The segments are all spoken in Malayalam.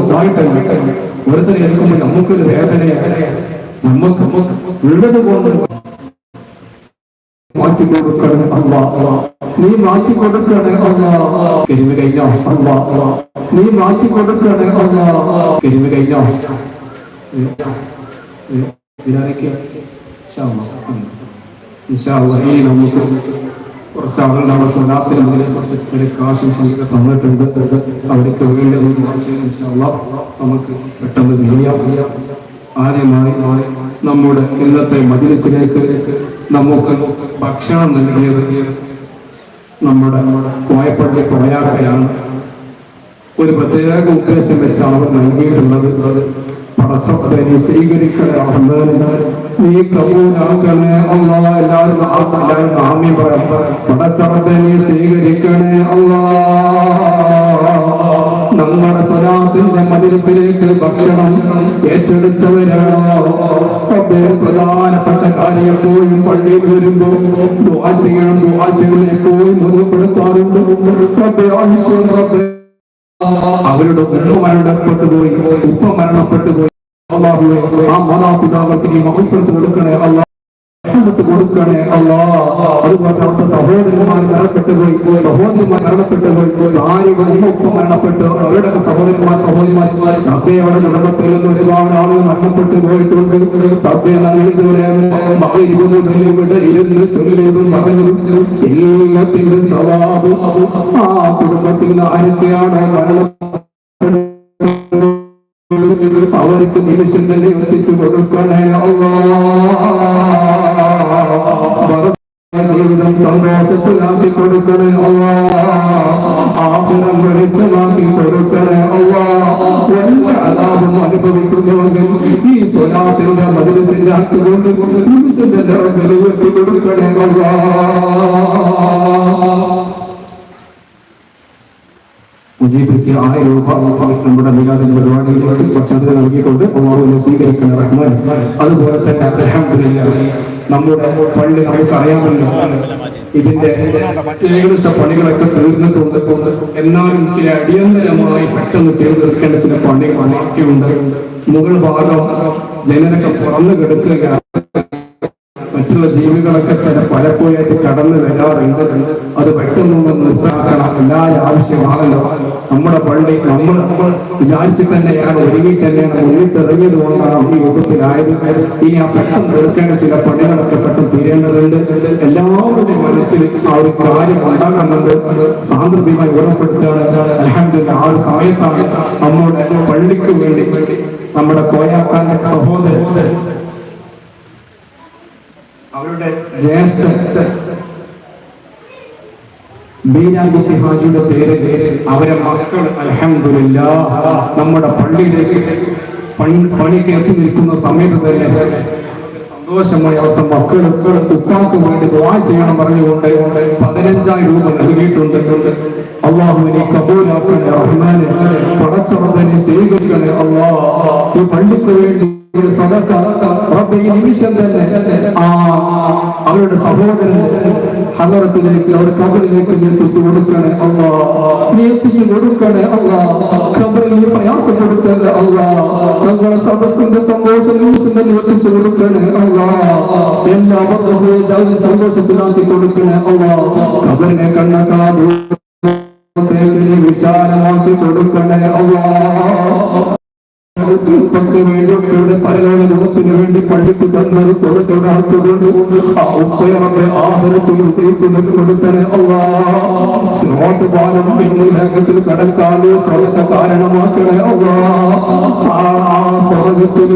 ഉണ്ടായിട്ടല്ല വെറുതെ എടുക്കുമ്പോൾ നമുക്കൊരു വേദനയാണ് നമുക്ക് ഉള്ളത്. കൊണ്ട് മാറ്റി കൊടുക്കണം അല്ലാ നീ മാറ്റി കൊടുക്കണേ അല്ലാ കഴിഞ്ഞോ അല്ലാ നീ മാറ്റി കൊടുക്കണേ അല്ലാ കഴിഞ്ഞോ ഇതിനൊക്കെ ഈ നമുക്ക് കുറച്ച് ആളുകൾ നമ്മുടെ സ്വലാത്തിന് മുന്നിൽ കാശും ആശംസകൾ തന്നിട്ടുണ്ട്. അവർക്ക് വേണ്ടി നമുക്ക് പെട്ടെന്ന് ചെയ്യാം ആദ്യമായി നമ്മുടെ ഇന്നത്തെ മജിലിസിലേക്ക് നമുക്ക് ഭക്ഷണം നൽകിയത് നമ്മുടെ കോയപ്പള്ളി കൊറയാക്കയാണ് ഒരു പ്രത്യേക ഉദ്ദേശം വെച്ചാണ് അവർ നൽകിയിട്ടുള്ളത്. പടച്ചത്തെ നീ സ്വീകരിക്കണേ. റഹ്മാനെ. നീ കബൂലാക്കണേ അല്ലാ എല്ലാവരും എല്ലാവരും പറയാം പടച്ചറത്തെ നീ സ്വീകരിക്കണേ അല്ലാ നമ്മുടെ സ്വരാത്തിന്റെ മജിലിസിലേക്ക് ഭക്ഷണം ഏറ്റെടുത്തവരാണോ. പ്രധാനപ്പെട്ട കാര്യം പോയി പള്ളിയിൽ വരുമ്പോ ദുആ ചെയ്യണം ദുആ ചെയ്യണം ആവശ്യം റബ്ബേ അവരുടെ ഉമ്മ മരണപ്പെട്ടു പോയി ഉപ്പ മരണപ്പെട്ടു പോയി. അള്ളാഹുവേ ആ മാതാപിതാക്കൾക്ക് നീ മഹത്വത്ത് കൊടുക്കണേ റഹ്മത്ത് കൊടുക്കണേ അല്ലാ. അതുപോലെ അവിടുത്തെ സഹോദരന്മാർ മരണപ്പെട്ടു പോയി സഹോദരിമാർ മരണപ്പെട്ടു പോയി ഭാര്യകൾ ഉമ്മ മരണപ്പെട്ടു. അവരുടെ സഹോദരന്മാർ സഹോദരിമാർ തബ്ബെ അവിടെ കുടുംബത്തിൽ നിന്ന് ഒരുപാട് ആളുകൾ മരണപ്പെട്ടു പോയിട്ടുണ്ട്. തബ്ബെ ഞങ്ങൾ ഇതുവരെ ഇരുപത് ഇവിടെ ഇരുന്ന് ചൊല്ലിയതും പറഞ്ഞതും എല്ലാത്തിനും സവാബ് ആ കുടുംബത്തിൽ നിന്ന് ആരൊക്കെയാണ് മരണം അവർക്ക് നിമിഷം എത്തിച്ചു കൊടുക്കണേ ജീവിതം സന്തോഷത്തിലാക്കി കൊടുക്കണേ ആഫിറം വെളിച്ചമാക്കി കൊടുക്കണേ അലാപം അനുഭവിക്കുന്നുവെങ്കിൽ ഈ സ്വലാത്തിന്റെ മധുരസിന്റെ ആക്കുകൊണ്ട് നിമിഷം തന്നെ വെളിവെട്ടി കൊടുക്കണേ സി ആയിരം രൂപ നമ്മുടെ മിലാദിന്റെ പരിപാടിയിലേക്ക് ഭക്ഷണത്തിന് നൽകിയിട്ടുണ്ട് ഒന്നാമത് സ്വീകരിക്കുന്ന റഹ്മാൻ. അതുപോലെ തന്നെ അൽഹംദുലില്ലാ നമ്മുടെ പള്ളി നമുക്ക് അറിയാമല്ലോ ഇതിന്റെ ഏകദേശ പണികളൊക്കെ തീർന്നിട്ടുണ്ട്. എന്നാലും ചില അടിയന്തരമായി പെട്ടെന്ന് ചെയ്തു തീർക്കേണ്ട ചില പണികൾ ബാക്കിയുണ്ട് മുകൾ ഭാഗം ജനനൊക്കെ തുറന്നു കിടക്കുകയാണ്. മറ്റുള്ള ജീവികളൊക്കെ ചില പലപ്പോഴായിട്ട് കടന്നു വരാറുണ്ട്. അത് പെട്ടെന്നൊന്ന് നിർത്താക്കണം. എല്ലാ ആവശ്യമാണല്ലോ. നമ്മുടെ പള്ളി നമ്മൾ നമ്മൾ വിചാരിച്ച് തന്നെയാണ് ഒരുങ്ങി തന്നെയാണ് ഒരു ഇറങ്ങിയത് കൊണ്ടാണ് ഈ യുഗത്തിലായത്. ഇനി ആ പെട്ടെന്ന് തീർക്കേണ്ട ചില പണികളൊക്കെ പെട്ടെന്ന് തീരേണ്ടതുണ്ട്. എല്ലാവരുടെയും മനസ്സിൽ ആ ഒരു കാര്യം ഉണ്ടാക്കുന്നുണ്ട് സാന്ദ്രതയുമായി ഓർമ്മപ്പെടുത്തുകയാണ്. അലഹമില്ല ആ ഒരു സമയത്താണ് നമ്മുടെ പള്ളിക്ക് വേണ്ടി നമ്മുടെ കോയാക്കാന്റെ സഹോദരൻ അവരുടെ ജ്യേഷ്ഠ ബീനാകുട്ടി ഹാജിയുടെ പേര് അവരെ മക്കൾ അലഹമില്ല നമ്മുടെ പള്ളിയിലേക്ക് പണി പണിക്ക് എത്തി നിൽക്കുന്ന സമയത്ത് തന്നെ സന്തോഷമായി അവിടുത്തെ മക്കൾക്ക് ഉപ്പാക്ക് വേണ്ടി ദുആ ചെയ്യണം പറഞ്ഞുകൊണ്ട് പതിനഞ്ചായിരം രൂപ നൽകിയിട്ടുണ്ട്. അള്ളാഹുവിനെ കബൂലാക്കണേ റഹ്മാനെ പടച്ചവർദ്ധനെ സ്വീകരിക്കണേ. അള്ളാഹ് ഈ പള്ളിക്ക് വേണ്ടി സദക്ക റബ്ബേ ഈ നിമിഷം തന്നെ ആ അവരുടെ സഹോദരൻ ഹലറത്തിലേക്ക് അവരുടെ കബറിലേക്ക് നീ എത്തിച്ചു കൊടുക്കണേ അല്ല നീ എത്തിച്ചു കൊടുക്കണേ അല്ല കബറിൽ നീ പ്രയാസം കൊടുക്കണേ അല്ല ഞങ്ങളുടെ സദസ്സിന്റെ സന്തോഷം നിമിഷം തന്നെ എത്തിച്ചു കൊടുക്കണേ അല്ല എല്ലാവർക്കും സന്തോഷത്തിലാക്കി കൊടുക്കണേ അല്ല കബറിനെ കണ്ണക്കാ വിശാലമാക്കി കൊടുക്കണേ അല്ലാ ഉപ്പക്ക് വേണ്ടി ഉപ്പയുടെ പരലോക വേണ്ടി പള്ളിക്ക് തന്നത് സുഹൃത്തോടെ ആക്കുകൊണ്ട് ആ ഉപ്പയറമ്പെ ആദരത്തിൽ ചെയ്യിക്കുന്നത് കൊടുത്തനെ അല്ലാ ബാലം ഇന്ന് ലേഖത്തിൽ കടൽക്കാൽ സ്വർഗ കാരണമാക്കണേ ആ സ്വർഗത്തിൽ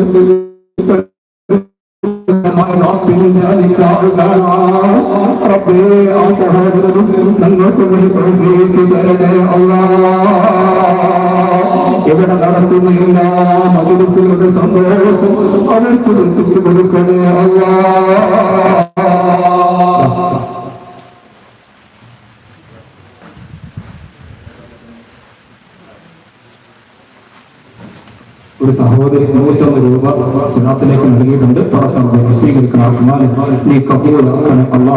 റബ്ബേ ആ സഹോദരനും ഞങ്ങൾക്ക് വേണ്ടി തരണേ അല്ലാ ഇവിടെ നടത്തുന്ന എല്ലാ മജിലിസുകളുടെ സന്തോഷം? അവർക്ക് എത്തിച്ചു കൊടുക്കണേ അല്ലാ ഒരു സഹോദരി നൂറ്റൊന്ന് രൂപ സുനാത്തിലേക്ക് നൽകിയിട്ടുണ്ട്. പടച്ചവർക്ക് സ്വീകരിക്കണം. നീ കബൂലാക്കണേ അല്ലാ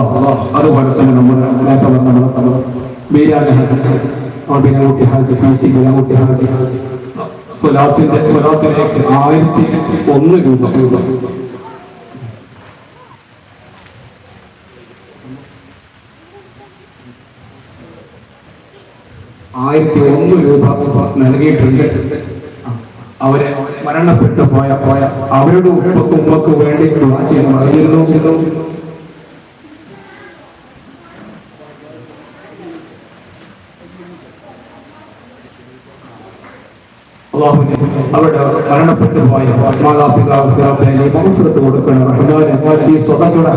അതുപോലെ തന്നെ നമ്മുടെ നേട്ടം പറഞ്ഞ ബീരാൻ ഹാജി ആ ബീരാൻകുട്ടി ഹാജി പി സി ബീരാൻകുട്ടി ഹാജി. സ്വലാത്തിന്റെ സ്വലാത്തിലേക്ക് ആയിരത്തി ഒന്ന് രൂപ രൂപ. ആയിരത്തി ഒന്ന് രൂപ നൽകിയിട്ടുണ്ട്. അവരെ മരണപ്പെട്ടു പോയ പോയ അവരുടെ ഉപ്പക്ക് ഉമ്മക്ക് വേണ്ടി ദുആ ചെയ്യാൻ അള്ളാഹുവിനെ അവിടെ മരണപ്പെട്ടു പോയ മാതാപിതാക്കൾക്ക് കൊടുക്കണം. ഈ സ്വതയുടെ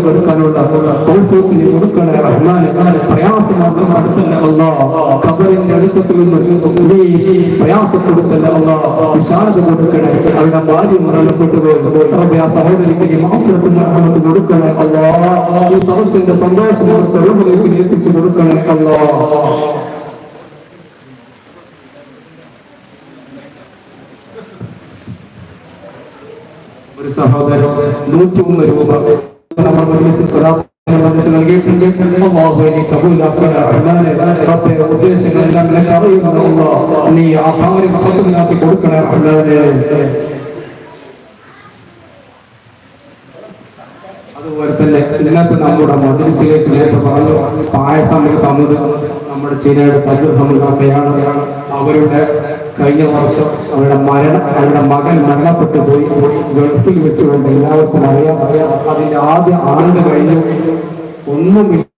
കൊടുക്കാനുള്ള തൗഫീഖിനെ കൊടുക്കണേ റഹ്മാനെ പ്രയാസം മാത്രം അടുത്തല്ല അല്ലാ ഖബറിന്റെ അടുക്കത്തിൽ നിന്ന് നീ പ്രയാസം കൊടുക്കല്ല അല്ലാ വിശാലത കൊടുക്കണേ അവരുടെ ഭാര്യ മരണപ്പെട്ടു പോയി ആ സഹോദരിക്ക് മാത്രത്തിൽ റഹ്മത്ത് കൊടുക്കണേ അല്ല ഈ സദസ്സിന്റെ സന്തോഷം കൊടുത്ത് ഏൽപ്പിച്ചു കൊടുക്കണേ അല്ല ഒരു സഹോദരൻ നൂറ്റി ഒന്ന് രൂപ നമ്മൾ മജ്ലിസിൽ നൽകിയിട്ടുണ്ട് അല്ലാഹു നീ കബൂലാക്കണ റഹ്മാനെ റബ്ബേ ഉദ്ദേശങ്ങളെല്ലാം നിനക്ക് അറിയുന്ന അല്ലാഹ് നീ ആ കാര്യം മഹത്വത്തിലാക്കി കൊടുക്കണ റഹ്മാനെ അതുപോലെ തന്നെ ഇന്നത്തെ നമ്മുടെ മജ്ലിസിലേക്ക് നേരത്തെ പറഞ്ഞു പായസം തന്നത് നമ്മുടെ ചീനയുടെ തല്ലുഹമുള്ളവയാണ് അവരുടെ കഴിഞ്ഞ വർഷം അവരുടെ മരണം അവരുടെ മകൻ മരണപ്പെട്ടു പോയി. ഗൾഫിൽ വെച്ചുകൊണ്ട് എല്ലാവർക്കും അറിയാം. അതിന്റെ ആദ്യ ആണ്ട് കഴിഞ്ഞു ഒന്നുമില്ല.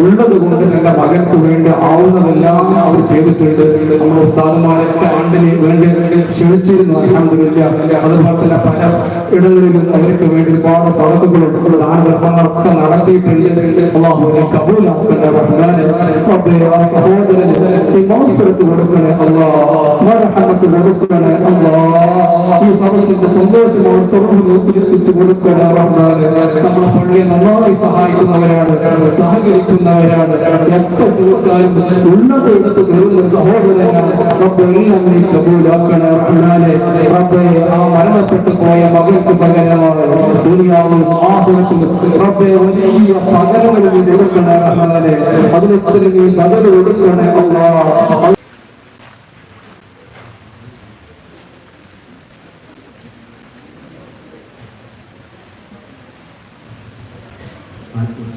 ഉള്ളത് കൊണ്ട് തന്റെ മകൾക്ക് വേണ്ടി ആവുന്നതെല്ലാം അവർ ചെയ്തിട്ടുണ്ട്. നമ്മുടെ ഉസ്താദുമാരൊക്കെ ആണ്ടിന് വേണ്ടി ക്ഷണിച്ചിരുന്നു. അലഹമില്ല അതുപോലെ തന്നെ പല ഇടങ്ങളിലും അവർക്ക് വേണ്ടി ഒരുപാട് സടക്കുകളുണ്ട് ദാനധർമ്മങ്ങളൊക്കെ നടത്തിയിട്ടുണ്ട്. അള്ളാഹുവിനെ കബൂലാക്കട്ടെ റഹ്മാനെ ആ സഹോദരന് നീ കൊടുക്കണേ അല്ലാ മർഹമത്ത് കൊടുക്കണേ അള്ളാ ഈ സദസ്സിന്റെ സന്തോഷം അവർ തുറന്നു കൊടുക്കണേ റഹ്മാനെ. നമ്മുടെ പള്ളിയെ നന്നായി സഹായിക്കുന്നവരാണ്. സഹകരിക്കുന്നവരാണ്. എത്ര ചോദിച്ചാലും ഉള്ളത് എടുത്ത് കയറുന്ന സഹോദരനാണ്. റബ്ബേ എല്ലാം നീ കബൂലാക്കണേ റഹ്മാനെ. ആ മരണപ്പെട്ടു പോയ മകൾക്ക് പകരമാണ്. ദുനിയാവും ആഹുറത്തിലും റബ്ബേ വലിയ പകരങ്ങൾ നീ കൊടുക്കണേ റഹ്മാനെ. അതിനെത്ര നീ ബദൽ കൊടുക്കണേ അല്ലാ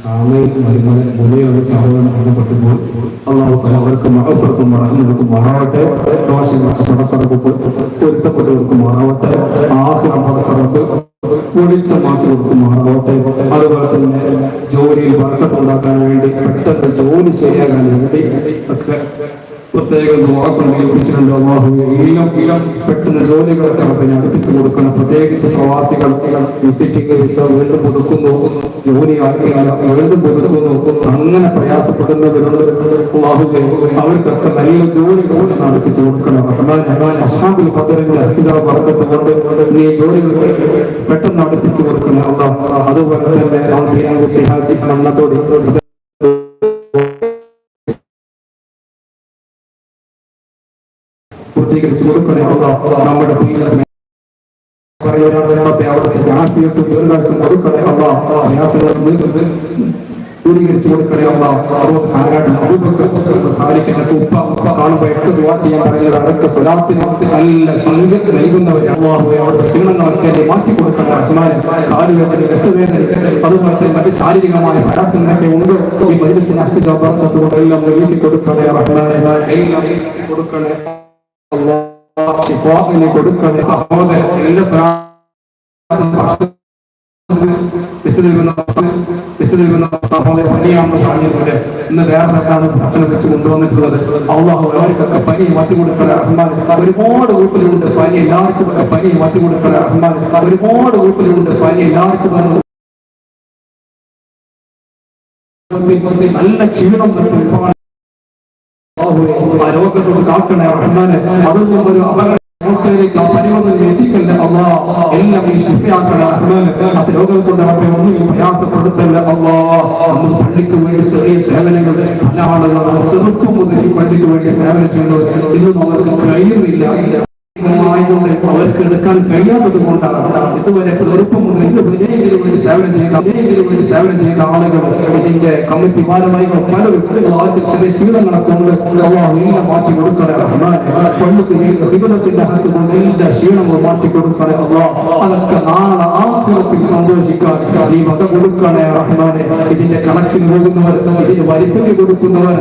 സാമയും മരുമകൻ മുലയുടെ സഹോദരൻ മരണപ്പെട്ടുമ്പോൾ അള്ളാഹു തല അവർക്ക് മഹഫർക്കും മറഹുകൾക്കും മാറാവട്ടെ. ദോഷങ്ങൾക്ക് പടസറക്ക് പൊരുത്തപ്പെട്ടവർക്ക് മാറാവട്ടെ. ആഹ്ല പടസറക്ക് പൊളിച്ച മാറ്റുകൾക്ക് മാറാവട്ടെ. അതുപോലെ തന്നെ ജോലിയിൽ വർക്കത്തുണ്ടാക്കാൻ വേണ്ടി പെട്ടെന്ന് ജോലി ശരിയാകാൻ വേണ്ടി ഒക്കെ പ്രത്യേകം ദുവാക്കളെ കുറിച്ചിട്ടുണ്ട് അള്ളാഹു എല്ലാം എല്ലാം പെട്ടെന്ന് ജോലികളൊക്കെ പിന്നെ അടുപ്പിച്ചു കൊടുക്കണം. പ്രത്യേകിച്ച് പ്രവാസികൾ വിസിറ്റിംഗ് വിസ വീണ്ടും പുതുക്കുന്നു ജോലി ആക്കിയാൽ വീണ്ടും പുതുക്കുന്നു. അങ്ങനെ പ്രയാസപ്പെടുന്നവരോട് അള്ളാഹുവേ അവർക്കൊക്കെ നല്ല ജോലി കൊണ്ട് നടപ്പിച്ചു കൊടുക്കണം. ഞങ്ങൾ അസ്ഹാബിൽ പകരങ്ങൾ ഹിജാബ് വർക്കത്ത് കൊണ്ട് നീ ജോലികൾ പെട്ടെന്ന് അടുപ്പിച്ചു കൊടുക്കണം. അതുപോലെ തന്നെ പൂർത്തീകരിച്ചു കൊടുക്കണേ അള്ളാഹ് നമ്മുടെ പ്രിയതമേ അവിടുത്തെ ആഫിയത്തും ദീർഘായുസ്സും കൊടുക്കണേ അള്ളാഹ് പ്രയാസങ്ങളും ദൂരീകരിച്ചു കൊടുക്കണേ അള്ളാഹ് ആരാട്ട് അബൂബക്കർ സാലിക്കുന്ന ഉപ്പ ഉപ്പ കാണുമ്പോൾ എട്ട് ദുവാ ചെയ്യാൻ പറയുന്നത് അതൊക്കെ സ്വലാത്തിന് നല്ല സംഗതി നൽകുന്നവർ അള്ളാഹു അവിടുത്തെ ക്ഷീണങ്ങളൊക്കെ മാറ്റി കൊടുക്കണം റഹ്മാൻ കാലുവേദന രക്തവേദന അതുപോലെ തന്നെ മറ്റ് ശാരീരികമായ പ്രയാസങ്ങളൊക്കെ ഉണ്ട് ഈ മജിലിസിന് അച്ഛൻ എല്ലാം നീക്കി കൊടുക്കണേ റഹ്മാൻ എല്ലാം കൊടുക്കണേ കൊടുക്കണേ സഹോദരൻ സഹായം വെച്ചു നൽകുന്ന വെച്ചു നൽകുന്ന സഹോദരൻ പനിയാണെന്ന് പറഞ്ഞതുപോലെ ഇന്ന് വേറെ സ്ഥലത്താണ് ഭക്ഷണം വെച്ച് കൊണ്ടുവന്നിട്ടുള്ളത് അള്ളാഹു അവർക്കൊക്കെ പനി മാറ്റി കൊടുക്കണ ഒരുപാട് വീട്ടിലുണ്ട് പനി എല്ലാവർക്കും ഒക്കെ പനി മാറ്റി കൊടുക്കണ റഹ്മാൻ ഒരുപാട് വീട്ടിലുണ്ട് പനി എല്ലാവർക്കും നല്ല ക്ഷീണം ഒരുപാട് ആ രോഗത്തോട് കാക്കണേ റഹ്മാനെ. അതൊന്നും ഒരു അപകട എത്തിക്കല്ല പള്ളിക്ക് വേണ്ടി ചെറിയ സേവനങ്ങൾ പല ചെറുപ്പം മുതൽ ഈ പള്ളിക്ക് വേണ്ടി സേവനം ചെയ്യുന്നത് ഇന്ന് നമ്മൾക്ക് കഴിയുന്നില്ല. അവർക്ക് എടുക്കാൻ കഴിയാത്തത് കൊണ്ടാണ് ഇതുവരെ ചെറുപ്പം മുതൽ ഇതുവരെ ഇതിനു വേണ്ടി സേവനം ചെയ്ത ഇതിനു വേണ്ടി സേവനം ചെയ്ത ആളുകൾ ഇതിന്റെ കമ്മിറ്റി ഭാരവാഹികൾ പലരും അവർക്ക് ചെറിയ ശീലങ്ങളൊക്കെ ഉണ്ട് അള്ളാഹു എല്ലാം മാറ്റി കൊടുക്കണേ റഹ്മാനെ പള്ളിക്ക് ഹിബനത്തിന്റെ അകത്ത് കൊണ്ട് എല്ലാ ക്ഷീണങ്ങളും മാറ്റി കൊടുക്കണേ അള്ളാഹ് നീ വക കൊടുക്കണേ റഹ്മാനെ. ഇതിന്റെ കണക്ഷൻ പോകുന്നവർ ഇതിന് പരിസ്ഥിതി കൊടുക്കുന്നവർ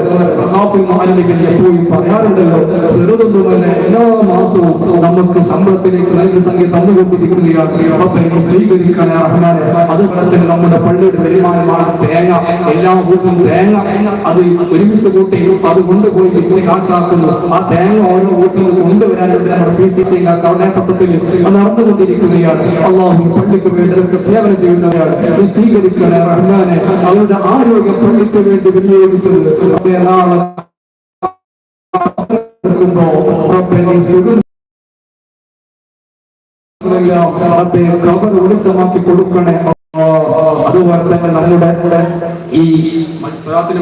എപ്പോഴും പറയാറുണ്ടല്ലോ ചെറുതൊന്നുമല്ല എല്ലാ മാസവും നമുക്ക് ശമ്പളത്തിലേക്ക് നൽകിയ സംഖ്യ തന്നുകൊണ്ടിരിക്കുകയാണ്. അപ്പൊ സ്വീകരിക്കണേ റഹ്മാനെ. അതുപോലെ തന്നെ നമ്മുടെ പള്ളിയുടെ വരുമാനമാണ് തേങ്ങ എല്ലാ വീട്ടും തേങ്ങ അത് ഒരുമിച്ച് കൂട്ടി അത് കൊണ്ടുപോയി വിറ്റ് കാശാക്കുന്നു. ആ തേങ്ങ ഓരോ നിന്ന് കൊണ്ടുവരാൻ നമ്മുടെ പി സി സി അത് നടന്നുകൊണ്ടിരിക്കുകയാണ്. അള്ളാഹു പള്ളിക്ക് വേണ്ടി ഇതൊക്കെ സേവനം ചെയ്യുന്നവരാണ്. സ്വീകരിക്കണേ റഹ്മാനെ. അവരുടെ ആരോഗ്യം പള്ളിക്ക് വേണ്ടി വിനിയോഗിച്ചത് കബർ കൊടുക്കണേ. അതുപോലെ തന്നെ നമ്മുടെ ഈ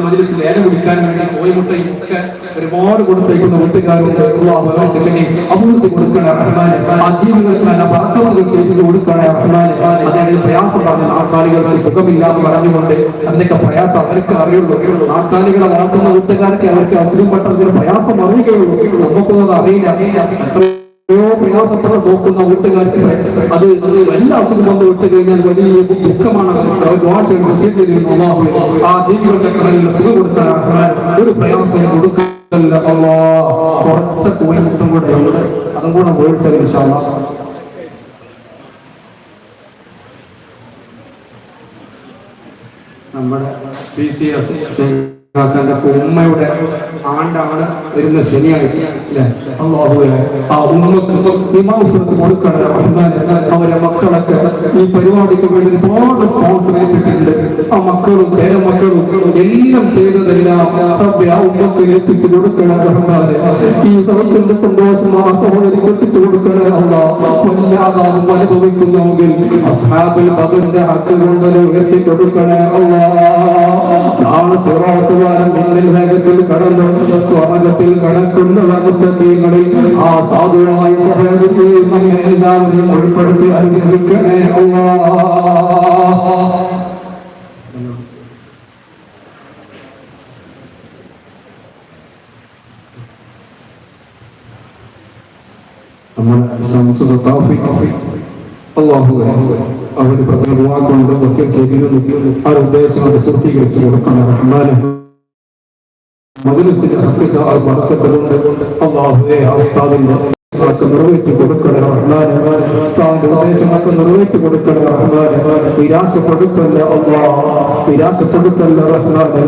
മജിലിസിൽ ഏല കുടിക്കാൻ വേണ്ടി കോയിമുട്ടയും ഒക്കെ ഒരുപാട് കൊടുത്തേക്കുന്ന വീട്ടുകാരുണ്ട് അവർക്ക് കൊടുക്കണേ റഹ്മാനെ. ആ ജീവികൾക്ക് നല്ല വർക്കമുകൾ ചെയ്തു കൊടുക്കണേ റഹ്മാനെ. അതിനിടയിൽ പ്രയാസം പറഞ്ഞ നാൽക്കാലികൾക്ക് സുഖമില്ലാന്ന് പറഞ്ഞുകൊണ്ട് അതിനൊക്കെ പ്രയാസം അവർക്ക് അറിയുള്ളൂ. നാൽക്കാലികളെ വളർത്തുന്ന വീട്ടുകാർക്ക് അവർക്ക് അസുഖപ്പെട്ടതിന് പ്രയാസം അറിയുകയുള്ളൂ. നമുക്കൊന്നും അറിയില്ല. എത്ര പ്രയാസപ്പെട്ട് നോക്കുന്ന വീട്ടുകാർക്ക് അത് എല്ലാ അസുഖം വന്ന് വിട്ട് കഴിഞ്ഞാൽ വലിയ ദുഃഖമാണ്. ആ ജീവികളുടെ കടലിൽ സുഖം കൊടുത്താൽ ഒരു പ്രയാസം കൊടുക്കല്ല. കുറച്ച് കോഴി മുട്ടും കൂടെ ഉണ്ട്. അതും കൂടെ മേടിച്ചത് അല്ലാഹ് നമ്മുടെ പി സി എസ് ഉമ്മയുടെ ആണ്ടാണ് വരുന്ന ശനിയാഴ്ച അല്ലേ? ആ ഉമ്മക്ക് അവരെ മക്കളൊക്കെ ഈ പരിപാടിക്ക് വേണ്ടി ഒരുപാട് സ്പോൺസർ ചെയ്തിട്ടുണ്ട് ആ മക്കളും പേരമക്കളും എല്ലാം ചെയ്തതെല്ലാം റബ്ബേ ആ ഉമ്മക്ക് എത്തിച്ചു കൊടുക്കണം ഈ സദസ്സിന്റെ സന്തോഷം ആ സഹോദരി എത്തിച്ചു കൊടുക്കണം അനുഭവിക്കുന്നുവെങ്കിൽ അസ്ഹാബിൽ ബദറിന്റെ ഹക്ക് കൊണ്ട് ഉയർത്തി കൊടുക്കണേ വാരം പിന്നിൽ വേഗത്തിൽ കടന്നു സ്വർഗത്തിൽ കടക്കുന്ന ആ സാധുവായ സഹോദരി നമ്മെ എല്ലാവരെയും ഉൾപ്പെടുത്തി അനുഗ്രഹിക്കണേ അല്ലാ. നമ്മുടെ ശംസു സത്താഫി അള്ളാഹു അവർ പ്രത്യേക വാക്കുകൊണ്ട് ചെയ്തിരുന്നു. ആ ഉദ്ദേശം പൂർത്തീകരിച്ചു കൊടുക്കണം റഹ്മാനെ. മജലിസിന്റെ ഹക്കിച്ച ആ ബർക്കത്തുകൊണ്ട് അള്ളാഹുവെ ഉസ്താദിന്റെ ഒക്കെ നിറവേറ്റി കൊടുക്കണം ഉദ്ദേശങ്ങളൊക്കെ നിറവേറ്റി കൊടുക്കണം റഹ്മാനെ. നിരാശപ്പെടുത്തല്ല അള്ളാ നിരാശപ്പെടുത്തല്ല റഹ്മാനെ.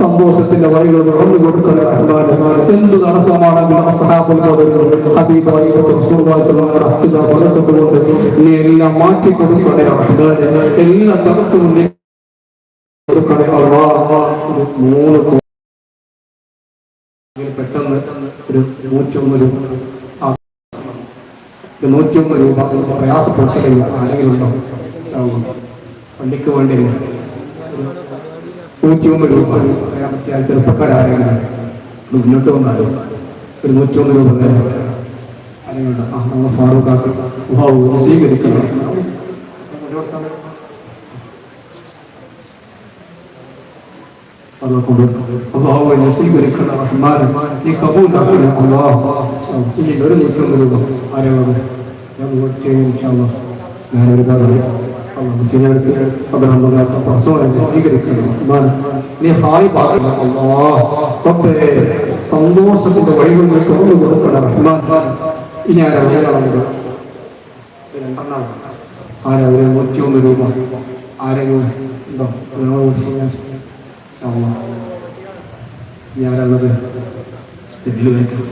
സന്തോഷത്തിന്റെ വഴികൾ തുറന്നു കൊടുക്കണം റഹ്മാനെ. എന്ത് തടസ്സമാണെങ്കിലും അസ്ഹാബുൽ ബദറിൽ ഹബീബായി റസൂലുള്ളാഹി സ്വല്ലല്ലാഹു അലൈഹി വസല്ലം ബർക്കത്തുകൊണ്ട് നീ എല്ലാം മാറ്റി കൊടുക്കണേ റഹ്മാനെ. എല്ലാ തടസ്സവും കൊടുക്കണേ അള്ളാ. മൂന്ന് പെട്ടെന്ന് ഒരു നൂറ്റൊന്ന് രൂപ നൂറ്റൊന്ന് രൂപ പ്രയാസപ്പെടുത്തില്ല ആരെങ്കിലും ഉണ്ടോ പള്ളിക്ക് വേണ്ടി നൂറ്റിയൊന്ന് രൂപ പറയാൻ പറ്റിയ മുന്നോട്ട് വന്നാലും? ഒരു നൂറ്റിയൊന്ന് രൂപ. ആരെങ്കിലും? ആ നമ്മൾ ഫാറൂഖാക്ക് ഉഹാവ് സ്വീകരിക്കണം അള്ളാഹു നസീബിരിക്കണം റഹ്മാൻ നീ കബൂലാക്കണം അള്ളാഹ് ഇനി ഒരു നൂറ്റൊന്ന് രൂപ ആരാണത് ഞാൻ ചെയ്യുന്നു ഇൻഷാല്ലാ ഞാനൊരു കാര്യം മുസ്ലിങ്ങൾക്ക് അതിനുള്ള പ്രസവം സ്വീകരിക്കണം റഹ്മാൻ നീ ഹായ് പാകണം അള്ളാഹ് റബ്ബേ സന്തോഷത്തിന്റെ വഴികളിൽ തുറന്നു കൊടുക്കണം റഹ്മാൻ ഇനി ആരാ ഒരാളാണ് രണ്ടെണ്ണം ആരാ ഒരു നൂറ്റിയൊന്ന് രൂപ ആരെങ്കിലും ഉണ്ടോ ചെയ്യാൻ ഞാനുള്ളത് സെറ്റിൽ വയ്ക്കണം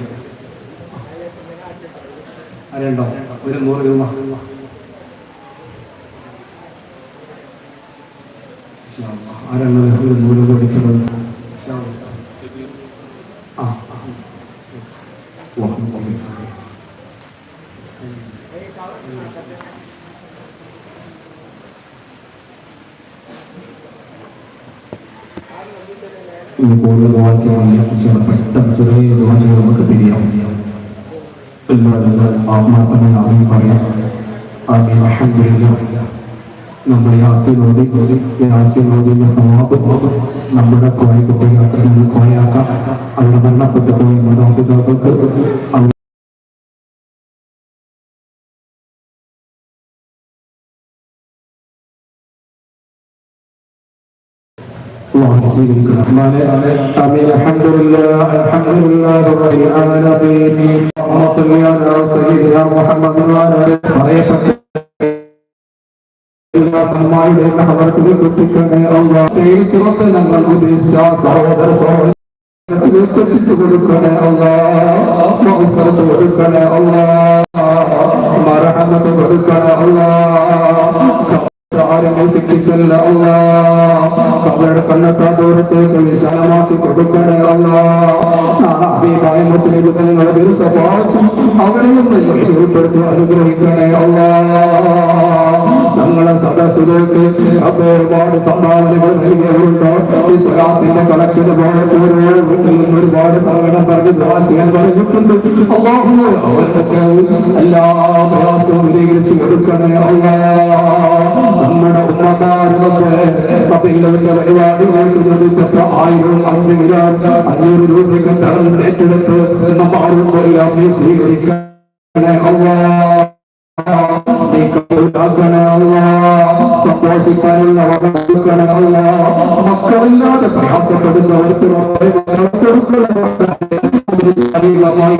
അറിയണ്ടോ? ഒരു നൂറ് രൂപ. ആരാണ് ഒരു നൂറ് രൂപ അടിക്കുന്നത് ആ ഇനി കൂടുതൽ വാശിയാണ് പെട്ടെന്ന് ചെറിയ വാശികൾ നമുക്ക് പിരിയാം എല്ലാവരും ആത്മാർത്ഥമായി ആദ്യം പറയാം ആദ്യം അഹമ്മദില്ല നമ്മുടെ യാസിനോദി യാസിനോദിന്റെ സമാപ് നമ്മുടെ കോയ കുട്ടികൾക്ക് നമ്മൾ കോയാക്കാം അവരുടെ മരണപ്പെട്ടു പോയ മാതാപിതാക്കൾക്ക് اللهم صل الرحمن امين الحمد لله الحمد لله رب العالمين اللهم صل على سيدنا محمد وعلى اله പറയപ്പെട്ട എല്ലാവരുമായിട്ട് ഹവർക്ക് കുട്ടിക്കണേ അള്ളാഹ് പ്രേരിച്ചുകൊണ്ട് ഞങ്ങൾ ഉദ്ദേശിച്ച സഹോദര സഹോദരങ്ങൾക്ക് എത്തിച്ചു കൊടുക്കണേ അള്ളാഹ് മഹുഫറത്ത് കൊടുക്കണേ അള്ളാഹ് മറഹമത്ത് കൊടുക്കണേ അള്ളാഹ് ആരെയും ശിക്ഷിക്കല്ല അല്ലാ അവരുടെ കണ്ണത്താ ദൂരത്തേക്ക് വിശാലമാക്കി കൊടുക്കണേ അല്ലാ. ഹബീബായ ദിവസമാക്കും അവരെയും ഉൾപ്പെടുത്തി അനുഗ്രഹിക്കണേ അല്ലാ. സദസ്സിലേക്ക് ഒരുപാട് സംഭാവനകൾ നൽകിയവരുണ്ട്. ഈ പോയ ഓരോ വീട്ടിൽ ഒരുപാട് സങ്കടം പറഞ്ഞ് ദ്വാ ചെയ്യാൻ പറഞ്ഞിട്ടുണ്ട്. അള്ളാഹു എല്ലാ പ്രയാസവും നമ്മുടെ ഉമ്മമാരുടെ പത്തില്ലവന്റെ പരിപാടികൾക്ക് ചോദിച്ചപ്പോ ആയിരം അഞ്ചെങ്കിലും അഞ്ഞൂറ് രൂപയ്ക്ക് കടം ഏറ്റെടുത്ത് നമ്മ ആരും നീ സ്വീകരിക്കണേ അല്ലാ നീ കബൂലാക്കണേ അല്ലാ സന്തോഷിക്കാനുള്ള കൊടുക്കണേ അല്ലാ മക്കളില്ലാതെ പ്രയാസപ്പെടുന്നവർക്ക് ശാരീരികമായി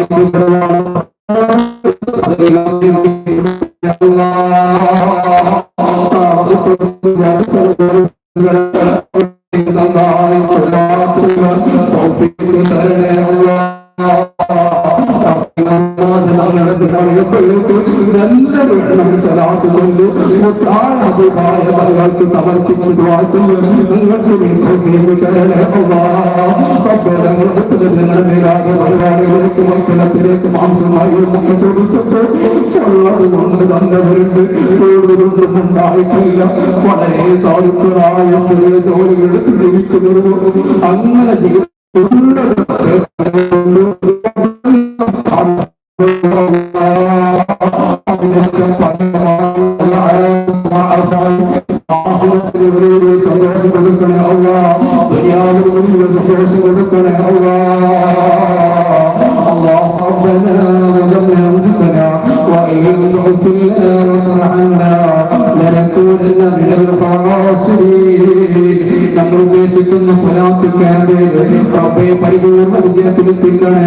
സമർപ്പിച്ച് നിങ്ങൾക്ക് നിങ്ങളുടെ മേലാകെ പരിപാടികളിലേക്ക് ഭക്ഷണത്തിലേക്ക് മാംസമായി എന്നൊക്കെ ചോദിച്ചപ്പോൾ ഉള്ളത് കൊണ്ട് തന്നവരുണ്ട് കൂടുതലൊന്നും ഉണ്ടായിട്ടില്ല വളരെ സാധുക്കളായ ചെറിയ ജോലികൾ ജീവിക്കുന്നവരും അങ്ങനെ സന്തോഷം ഉദ്ദേശിക്കുന്ന സ്വലാത്തിക്കാതെ റബ്ബെ പരിപൂർണ വിജയത്തിലെത്തിക്കണേ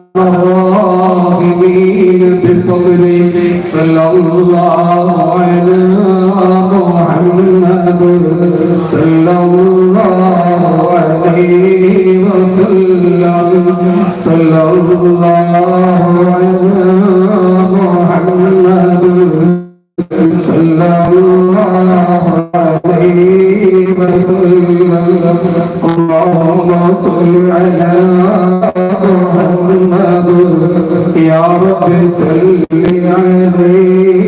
الراحمين بفضلك صلى الله على محمد. صلى الله عليه وسلم. صلى الله على محمد. صلى الله عليه وسلم. اللهم صل على محمد يا رب صل عليه